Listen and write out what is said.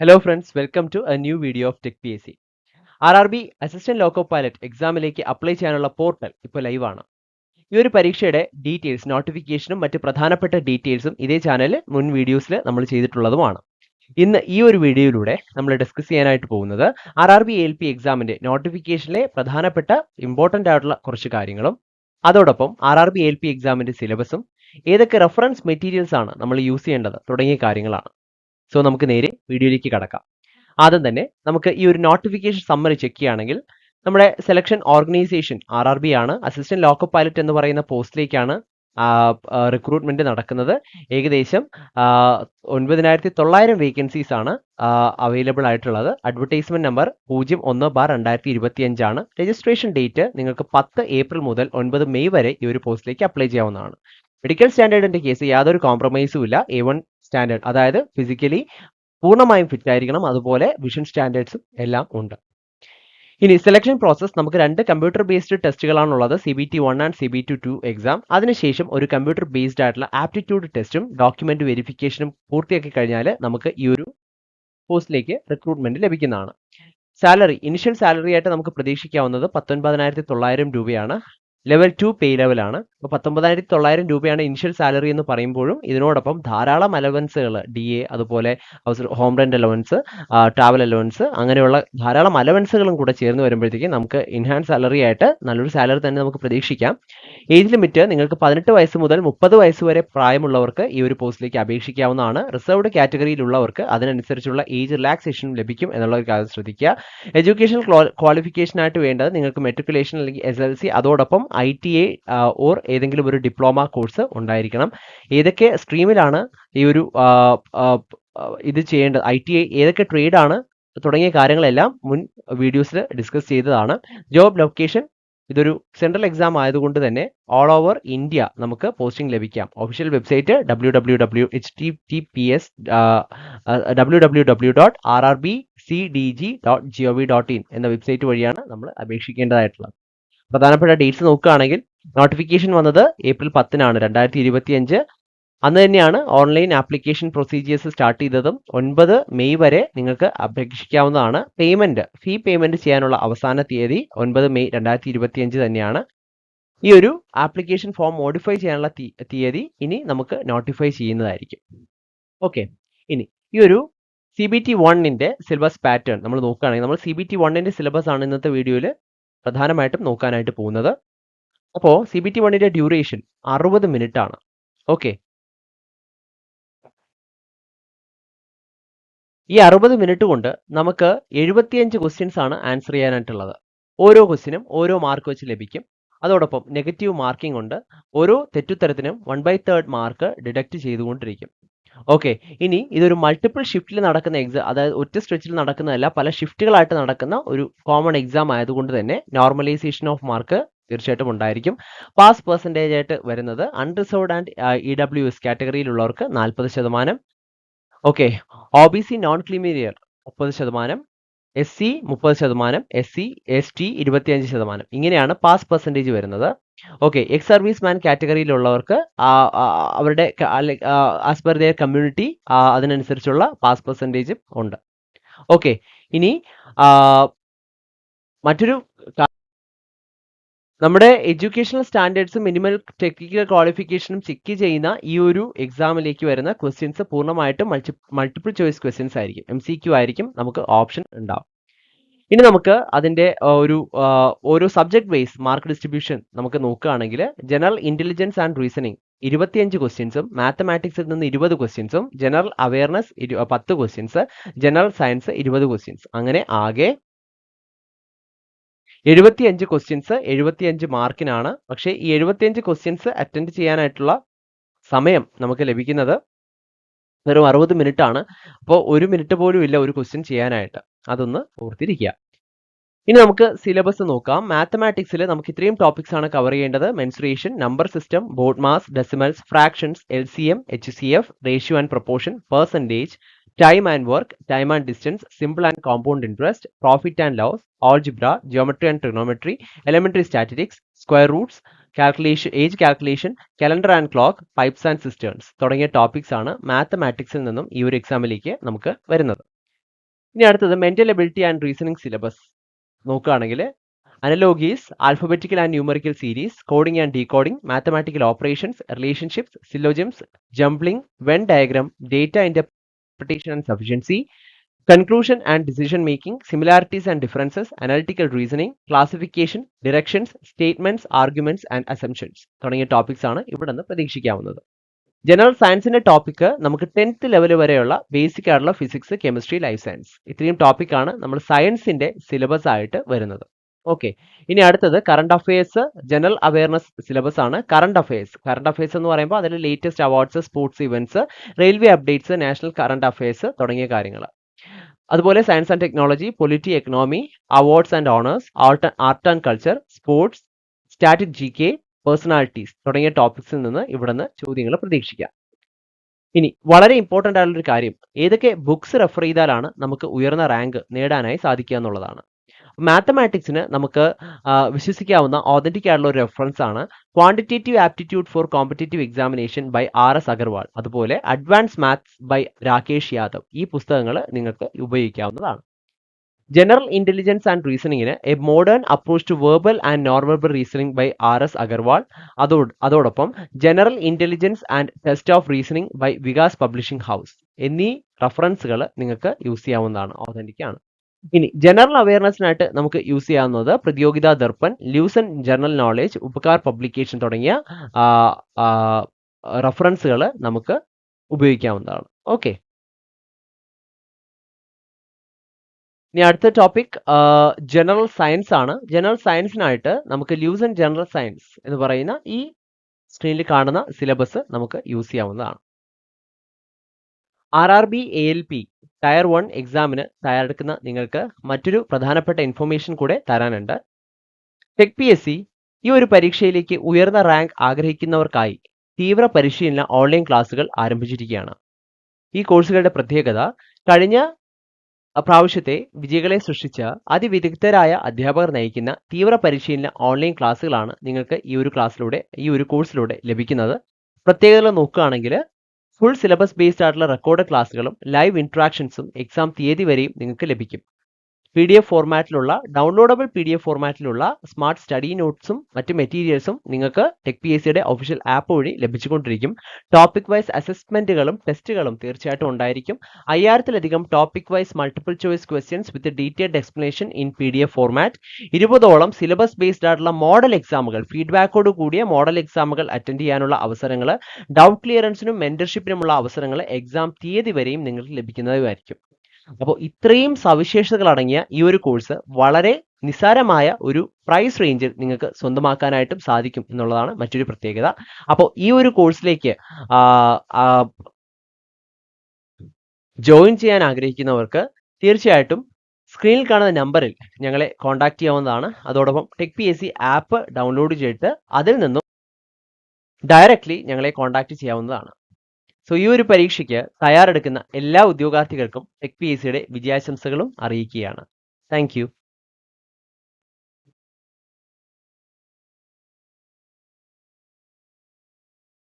Hello friends welcome to a new video of tech P S C R R B assistant loco pilot എക്സാമിലേക്ക് apply ചെയ്യാനുള്ള portal ഇപ്പോൾ ലൈവാണ് ഈ ഒരു പരീക്ഷയുടെ details നോട്ടിഫിക്കേഷനും മറ്റ് പ്രധാനപ്പെട്ട ഡീറ്റെയിൽസും ഇതേ ചാനലിൽ മുൻ വീഡിയോസിൽ നമ്മൾ ചെയ്തിട്ടുള്ളതുമാണ്. ഇന്ന് ഈ ഒരു വീഡിയോയിലൂടെ നമ്മൾ ഡിസ്കസ് ചെയ്യാനായിട്ട് പോകുന്നത് R R B L P എക്സാമിന്റെ നോട്ടിഫിക്കേഷനിലെ പ്രധാനപ്പെട്ട ഇമ്പോർട്ടന്റ് ആയിട്ടുള്ള കുറച്ച് കാര്യങ്ങളും അതോടൊപ്പം R R B L P എക്സാമിന്റെ സിലബസും ഏതൊക്കെ റെഫറൻസ് മെറ്റീരിയൽസ് ആണ് നമ്മൾ യൂസ് ചെയ്യേണ്ടത് തുടങ്ങിയ കാര്യങ്ങളാണ്. സോ നമുക്ക് നേരെ വീഡിയോയിലേക്ക് കടക്കാം. ആദ്യം തന്നെ നമുക്ക് ഈ ഒരു നോട്ടിഫിക്കേഷൻ സമ്മറി ചെക്ക് ചെയ്യുകയാണെങ്കിൽ നമ്മുടെ selection organisation R R B ആണ്. അസിസ്റ്റന്റ് ലോക്കോ പൈലറ്റ് എന്ന് പറയുന്ന പോസ്റ്റിലേക്കാണ് റിക്രൂട്ട്മെന്റ് നടക്കുന്നത്. ഏകദേശം ഒൻപതിനായിരത്തി തൊള്ളായിരം വേക്കൻസീസ് ആണ് അവൈലബിൾ ആയിട്ടുള്ളത്. അഡ്വർടൈസ്മെന്റ് നമ്പർ പൂജ്യം ഒന്ന് ബാർ രണ്ടായിരത്തി ഇരുപത്തി അഞ്ചാണ് രജിസ്ട്രേഷൻ ഡേറ്റ് നിങ്ങൾക്ക് പത്ത് ഏപ്രിൽ മുതൽ ഒൻപത് മെയ് വരെ ഈ ഒരു പോസ്റ്റിലേക്ക് അപ്ലൈ ചെയ്യാവുന്നതാണ്. മെഡിക്കൽ സ്റ്റാൻഡേർഡിന്റെ കേസ് യാതൊരു കോംപ്രമൈസും ഇല്ല. എ വൺ സ്റ്റാൻഡേർഡ് അതായത് ഫിസിക്കലി പൂർണമായും ഫിറ്റ് ആയിരിക്കണം. അതുപോലെ വിഷൻ സ്റ്റാൻഡേർഡ്സും എല്ലാം ഉണ്ട്. ഇനി സെലക്ഷൻ പ്രോസസ് നമുക്ക് രണ്ട് computer based ടെസ്റ്റുകളാണുള്ളത് C B T one and C B T two exam അതിനുശേഷം ഒരു കമ്പ്യൂട്ടർ ബേസ്ഡ് ആയിട്ടുള്ള ആപ്റ്റിറ്റ്യൂഡ് ടെസ്റ്റും ഡോക്യുമെന്റ് വെരിഫിക്കേഷനും പൂർത്തിയാക്കി കഴിഞ്ഞാൽ നമുക്ക് ഈ ഒരു പോസ്റ്റിലേക്ക് റിക്രൂട്ട്മെന്റ് ലഭിക്കുന്നതാണ്. സാലറി ഇനിഷ്യൽ സാലറി ആയിട്ട് നമുക്ക് പ്രതീക്ഷിക്കാവുന്നത് പത്തൊൻപതിനായിരത്തി തൊള്ളായിരം രൂപയാണ്. ലെവൽ ടു പേ ലെവലാണ് അപ്പോൾ പത്തൊമ്പതിനായിരത്തി തൊള്ളായിരം രൂപയാണ് ഇനിഷ്യൽ സാലറി എന്ന് പറയുമ്പോഴും ഇതിനോടൊപ്പം ധാരാളം അലവൻസുകൾ ഡി എ അതുപോലെ home rent allowance travel allowance അങ്ങനെയുള്ള ധാരാളം അലവൻസുകളും കൂടെ ചേർന്ന് വരുമ്പോഴത്തേക്കും നമുക്ക് ഇൻഹാൻസ് സാലറി ആയിട്ട് നല്ലൊരു സാലറി തന്നെ നമുക്ക് പ്രതീക്ഷിക്കാം. ഏജ് ലിമിറ്റ് നിങ്ങൾക്ക് പതിനെട്ട് വയസ്സ് മുതൽ മുപ്പത് വയസ്സ് വരെ പ്രായമുള്ളവർക്ക് ഈ ഒരു പോസ്റ്റിലേക്ക് അപേക്ഷിക്കാവുന്നതാണ്. റിസർവ്ഡ് കാറ്റഗറിയിലുള്ളവർക്ക് അതിനനുസരിച്ചുള്ള ഏജ് റിലാക്സേഷൻ ലഭിക്കും എന്നുള്ള ഒരു കാര്യം ശ്രദ്ധിക്കുക എഡ്യൂക്കേഷൻ ക്വാളിഫിക്കേഷൻ ആയിട്ട് വേണ്ടത് നിങ്ങൾക്ക് മെട്രിക്കുലേഷൻ അല്ലെങ്കിൽ എസ് എൽ സി അതോടൊപ്പം ഐ ടി എ ഓർ ഏതെങ്കിലും ഒരു ഡിപ്ലോമ കോഴ്സ് ഉണ്ടായിരിക്കണം. ഏതൊക്കെ സ്ട്രീമിലാണ് ഈ ഒരു ഇത് ചെയ്യേണ്ടത്? ഐ ടി ഐ ഏതൊക്കെ ട്രേഡാണ് തുടങ്ങിയ കാര്യങ്ങളെല്ലാം മുൻ വീഡിയോസിൽ ഡിസ്കസ് ചെയ്തതാണ്. ജോബ് ലൊക്കേഷൻ ഇതൊരു സെൻട്രൽ എക്സാം ആയതുകൊണ്ട് തന്നെ ഓൾ ഓവർ ഇന്ത്യ നമുക്ക് posting ലഭിക്കാം. Official website W W W H T T P S W W W dot R R B C D G dot G O V dot in എന്ന website വഴിയാണ് നമ്മൾ അപേക്ഷിക്കേണ്ടതായിട്ടുള്ളത്. പ്രധാനപ്പെട്ട dates നോക്കുകയാണെങ്കിൽ notification വന്നത് April പത്തിനാണ് രണ്ടായിരത്തി ഇരുപത്തി അഞ്ച് അന്ന് തന്നെയാണ് ഓൺലൈൻ ആപ്ലിക്കേഷൻ പ്രൊസീജിയേഴ്സ് സ്റ്റാർട്ട് ചെയ്തതും ഒൻപത് മെയ് വരെ നിങ്ങൾക്ക് അപേക്ഷിക്കാവുന്നതാണ്. പേയ്മെന്റ് ഫീ പേയ്മെന്റ് ചെയ്യാനുള്ള അവസാന തീയതി ഒൻപത് മെയ് രണ്ടായിരത്തി ഇരുപത്തി അഞ്ച് തന്നെയാണ്. ഈ ഒരു ആപ്ലിക്കേഷൻ ഫോം മോഡിഫൈ ചെയ്യാനുള്ള തീയതി ഇനി നമുക്ക് നോട്ടിഫൈ ചെയ്യുന്നതായിരിക്കും. ഓക്കെ ഇനി ഈ ഒരു സി ബി ടി വണ്ണിന്റെ സിലബസ് പാറ്റേൺ നമ്മൾ നോക്കുകയാണെങ്കിൽ നമ്മൾ സി ബി ടി വണ്ണിന്റെ സിലബസ് ആണ് ഇന്നത്തെ വീഡിയോയിൽ പ്രധാനമായിട്ടും നോക്കാനായിട്ട് പോകുന്നത്. അപ്പോൾ സി ബി ടി വണ്ണിന്റെ ഡ്യൂറേഷൻ അറുപത് മിനിറ്റ് ആണ്. ഓക്കെ ഈ അറുപത് മിനിറ്റ് കൊണ്ട് നമുക്ക് എഴുപത്തിയഞ്ച് ക്വസ്റ്റ്യൻസ് ആണ് ആൻസർ ചെയ്യാനായിട്ടുള്ളത്. ഓരോ ക്വസ്റ്റിനും ഓരോ മാർക്ക് വെച്ച് ലഭിക്കും. അതോടൊപ്പം നെഗറ്റീവ് മാർക്കിംഗ് ഉണ്ട്. ഓരോ തെറ്റുത്തരത്തിനും one by third mark deduct ചെയ്തുകൊണ്ടിരിക്കും. ഓക്കെ ഇനി ഇതൊരു മൾട്ടിപ്പിൾ ഷിഫ്റ്റിൽ നടക്കുന്ന എക്സാം അതായത് ഒറ്റ സ്ട്രെച്ചിൽ നടക്കുന്നതല്ല പല ഷിഫ്റ്റുകളായിട്ട് നടക്കുന്ന ഒരു കോമൺ എക്സാം ആയതുകൊണ്ട് തന്നെ നോർമലൈസേഷൻ ഓഫ് മാർക്ക് തീർച്ചയായിട്ടും ഉണ്ടായിരിക്കും. പാസ് പെർസെന്റേജ് ആയിട്ട് വരുന്നത് unreserved and E W S കാറ്റഗറിയിലുള്ളവർക്ക് നാൽപ്പത് ശതമാനം okay O B C non creamy layer മുപ്പത് ശതമാനം എസ് സി മുപ്പത് ശതമാനം എസ് സി എസ് ടി ഇരുപത്തിയഞ്ച് ശതമാനം. ഇങ്ങനെയാണ് പാസ് പെർസെന്റേജ് വരുന്നത്. ഓക്കെ എക്സ് സർവീസ് മാൻ കാറ്റഗറിയിലുള്ളവർക്ക് അവരുടെ ആസ് പെർ കമ്മ്യൂണിറ്റി അതിനനുസരിച്ചുള്ള പാസ് പെർസെന്റേജും ഉണ്ട്. ഓക്കെ ഇനി മറ്റൊരു നമ്മുടെ എഡ്യൂക്കേഷണൽ സ്റ്റാൻഡേർഡ്സും മിനിമൽ ടെക്നിക്കൽ ക്വാളിഫിക്കേഷനും ചെക്ക് ചെയ്യുന്ന ഈ ഒരു എക്സാമിലേക്ക് വരുന്ന ക്വസ്റ്റ്യൻസ് പൂർണമായിട്ടും മൾട്ടി മൾട്ടിപ്പിൾ ചോയ്സ് ക്വസ്റ്റ്യൻസ് ആയിരിക്കും. എം സി ക്യു ആയിരിക്കും നമുക്ക് ഓപ്ഷൻ ഉണ്ടാവും. ഇനി നമുക്ക് അതിന്റെ ഒരു ഓരോ സബ്ജക്ട് വൈസ് മാർക്ക് ഡിസ്ട്രിബ്യൂഷൻ നമുക്ക് നോക്കുകയാണെങ്കിൽ ജനറൽ ഇന്റലിജൻസ് ആൻഡ് റീസണിങ് ഇരുപത്തിയഞ്ച് ക്വസ്റ്റ്യൻസും മാത്തമാറ്റിക്സിൽ നിന്ന് ഇരുപത് ക്വസ്റ്റ്യൻസും ജനറൽ അവയർനെസ് പത്ത് ക്വസ്റ്റ്യൻസ് ജനറൽ സയൻസ് ഇരുപത് ക്വസ്റ്റ്യൻസ് അങ്ങനെ ആകെ എഴുപത്തിയഞ്ച് ക്വസ്റ്റ്യൻസ് എഴുപത്തിയഞ്ച് മാർക്കിനാണ്. പക്ഷേ ഈ എഴുപത്തിയഞ്ച് ക്വസ്റ്റ്യൻസ് അറ്റൻഡ് ചെയ്യാനായിട്ടുള്ള സമയം നമുക്ക് ലഭിക്കുന്നത് വെറും അറുപത് മിനിറ്റ് ആണ് അപ്പോൾ ഒരു മിനിറ്റ് പോലും ഇല്ല ഒരു ക്വസ്റ്റ്യൻ ചെയ്യാനായിട്ട്. അതൊന്ന് ഓർത്തിരിക്കുക. ഇനി നമുക്ക് സിലബസ് നോക്കാം. മാത്തമാറ്റിക്സിൽ നമുക്ക് ഇത്രയും ടോപ്പിക്സ് ആണ് കവർ ചെയ്യേണ്ടത്. Mensuration number system BODMAS decimals fractions L C M H C F ratio and proportion percentage time and work time and distance simple and compound interest profit and loss algebra, geometry and trigonometry, elementary statistics, square roots, calculation age calculation calendar and clock pipes and cisterns തുടങ്ങിയ topics ആണ് മാത്തമാറ്റിക്സിൽ നിന്നും ഈ ഒരു എക്സാമിലേക്ക് നമുക്ക് വരുന്നത്. ഇനി അടുത്തത് mental ability and reasoning syllabus നോക്കുകയാണെങ്കിൽ analogies alphabetical and numerical series coding and decoding mathematical operations relationships syllogisms jumbling venn diagram data interpretation and sufficiency, conclusion and decision making, similarities and differences, analytical reasoning, classification, directions, statements, arguments and assumptions തുടങ്ങിയ topics ആണ് ഇവിടെ നിന്ന് പ്രതീക്ഷിക്കാവുന്നത് general സയൻസിന്റെ topic നമുക്ക് tenth level വരെയുള്ള basic ആയിട്ടുള്ള physics chemistry life science ഇത്രയും ടോപ്പിക്കാണ് നമ്മൾ സയൻസിന്റെ സിലബസ് ആയിട്ട് വരുന്നത് ഓക്കെ ഇനി അടുത്തത് current affairs general awareness syllabus ആണ്. കറണ്ട് അഫയേഴ്സ് കറണ്ട് അഫയേഴ്സ് എന്ന് പറയുമ്പോൾ അതിൽ latest awards sports events railway updates national current affairs തുടങ്ങിയ കാര്യങ്ങൾ. അതുപോലെ science and technology polity economy awards and honours art art and culture sports static G K personalities തുടങ്ങിയ ടോപ്പിക്സിൽ നിന്ന് ഇവിടുന്ന് ചോദ്യങ്ങൾ പ്രതീക്ഷിക്കാം. ഇനി വളരെ ഇമ്പോർട്ടന്റ് ആയിട്ടുള്ളൊരു കാര്യം. ഏതൊക്കെ ബുക്സ് റെഫർ ചെയ്താലാണ് നമുക്ക് ഉയർന്ന റാങ്ക് നേടാനായി സാധിക്കുക എന്നുള്ളതാണ്. മാത്തമാറ്റിക്സിന് നമുക്ക് വിശ്വസിക്കാവുന്ന ഓതന്റിക് ആയിട്ടുള്ള ഒരു റെഫറൻസ് ആണ് quantitative aptitude for competitive examination by R S Agarwal അതുപോലെ advance maths by Rakesh Yadav ഈ പുസ്തകങ്ങൾ നിങ്ങൾക്ക് ഉപയോഗിക്കാവുന്നതാണ്. General intelligence and റീസണിങ്ങിന് a modern approach to verbal and non verbal reasoning by R S Agarwal അതോട് അതോടൊപ്പം general intelligence and test of reasoning by Vikas publishing house എന്നീ റഫറൻസുകൾ നിങ്ങൾക്ക് use ചെയ്യാവുന്നതാണ്. ഓതന്റിക് ആണ്. ഇനി ജനറൽ അവയർനെസ്സിനായിട്ട് നമുക്ക് use ചെയ്യാവുന്നത് Pratiyogita Darpan Lucent general knowledge Upkar publication തുടങ്ങിയ റഫറൻസുകൾ നമുക്ക് ഉപയോഗിക്കാവുന്നതാണ്. ഓക്കെ ഇനി അടുത്ത ടോപ്പിക് ജനറൽ സയൻസ് ആണ്. ജനറൽ സയൻസിനായിട്ട് നമുക്ക് ലൂസൻ ജനറൽ സയൻസ് എന്ന് പറയുന്ന ഈ സ്ക്രീനിൽ കാണുന്ന സിലബസ് നമുക്ക് യൂസ് ചെയ്യാവുന്നതാണ്. R R B A L P tier one എക്സാമിന് തയ്യാറെടുക്കുന്ന നിങ്ങൾക്ക് മറ്റൊരു പ്രധാനപ്പെട്ട ഇൻഫർമേഷൻ കൂടെ തരാനുണ്ട്. ടെക് പി എസ് സി ഈ ഒരു പരീക്ഷയിലേക്ക് ഉയർന്ന റാങ്ക് ആഗ്രഹിക്കുന്നവർക്കായി തീവ്ര പരിശീലന ഓൺലൈൻ ക്ലാസുകൾ ആരംഭിച്ചിരിക്കുകയാണ്. ഈ കോഴ്സുകളുടെ പ്രത്യേകത കഴിഞ്ഞ പ്രാവശ്യത്തെ വിജയികളെ സൃഷ്ടിച്ച അതിവിദഗ്ധരായ അധ്യാപകർ നയിക്കുന്ന തീവ്ര പരിശീലന ഓൺലൈൻ ക്ലാസ്സുകളാണ് നിങ്ങൾക്ക് ഈ ഒരു ക്ലാസ്സിലൂടെ ഈ ഒരു കോഴ്സിലൂടെ ലഭിക്കുന്നത്. പ്രത്യേകത നോക്കുകയാണെങ്കിൽ ഫുൾ സിലബസ് ബേസ്ഡ് ആയിട്ടുള്ള റെക്കോർഡ് ക്ലാസ്സുകളും ലൈവ് ഇൻട്രാക്ഷൻസും എക്സാം തീയതി വരെയും നിങ്ങൾക്ക് ലഭിക്കും. പി ഡി എഫ് ഫോർമാറ്റിലുള്ള ഡൗൺലോഡബിൾ പി ഡി എഫ് ഫോർമാറ്റിലുള്ള സ്മാർട്ട് സ്റ്റഡി നോട്ട്സും മറ്റ് മെറ്റീരിയൽസും നിങ്ങൾക്ക് ടെക് പി എസ് സിയുടെ ഒഫീഷ്യൽ ആപ്പ് വഴി ലഭിച്ചുകൊണ്ടിരിക്കും. ടോപ്പിക് വൈസ് അസസ്മെന്റുകളും ടെസ്റ്റുകളും തീർച്ചയായിട്ടും ഉണ്ടായിരിക്കും. അയ്യായിരത്തിലധികം topic wise multiple choice questions with detailed explanation in P D F format ഇരുപതോളം സിലബസ് ബേസ്ഡ് ആയിട്ടുള്ള മോഡൽ എക്സാമുകൾ ഫീഡ്ബാക്കോട് കൂടിയ മോഡൽ എക്സാമുകൾ അറ്റൻഡ് ചെയ്യാനുള്ള അവസരങ്ങൾ ഡൗട്ട് ക്ലിയറൻസിനും മെന്റർഷിപ്പിനുമുള്ള അവസരങ്ങൾ എക്സാം തീയതി വരെയും നിങ്ങൾക്ക് ലഭിക്കുന്നതായിരിക്കും. അപ്പോൾ ഇത്രയും സവിശേഷതകൾ അടങ്ങിയ ഈ ഒരു കോഴ്സ് വളരെ നിസ്സാരമായ ഒരു പ്രൈസ് റേഞ്ചിൽ നിങ്ങൾക്ക് സ്വന്തമാക്കാനായിട്ടും സാധിക്കും എന്നുള്ളതാണ് മറ്റൊരു പ്രത്യേകത. അപ്പോൾ ഈ ഒരു കോഴ്സിലേക്ക് ജോയിൻ ചെയ്യാൻ ആഗ്രഹിക്കുന്നവർക്ക് തീർച്ചയായിട്ടും സ്ക്രീനിൽ കാണുന്ന നമ്പറിൽ ഞങ്ങളെ കോൺടാക്ട് ചെയ്യാവുന്നതാണ്. അതോടൊപ്പം tech P S C app download ചെയ്തിട്ട് അതിൽ നിന്നും ഡയറക്റ്റ്ലി ഞങ്ങളെ കോൺടാക്ട് ചെയ്യാവുന്നതാണ്. സോ ഈ ഒരു പരീക്ഷയ്ക്ക് തയ്യാറെടുക്കുന്ന എല്ലാ ഉദ്യോഗാർത്ഥികൾക്കും ടെക് പി എസ് സിയുടെ വിജയാശംസകളും അറിയിക്കുകയാണ്. താങ്ക്